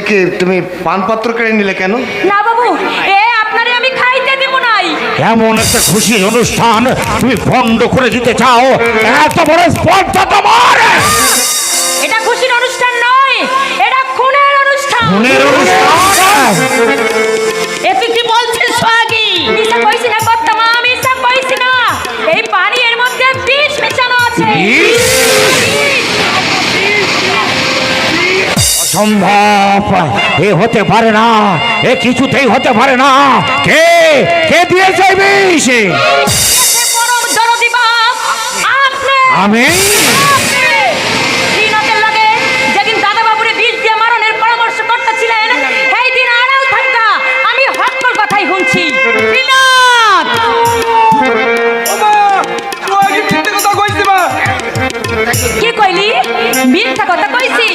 একে তুমি পানপত্র কেড়ে নিলে কেন? না বাবু এ আপনারে আমি খাইতে দেব নাই। এমন একটা খুশি অনুষ্ঠান তুমি বন্ধ করে দিতে চাও এত বড় স্পর্ধা তোমার। এটা খুশির অনুষ্ঠান নয় এটা খুনের অনুষ্ঠান। খুনের অনুষ্ঠান? এ তুই কি বলছিস সোহাগী? মিশা কইছি না কর্তা মা মিশা কইছি না। এই পানি এর মধ্যে বিষ মেশানো আছে। সম্ভব। এ হতে পারে না, এ কিছুতেই হতে পারে না। কে কে দিয়েছে বিষ? আমি? কি কইলি? মিথ্যা কথা কইছি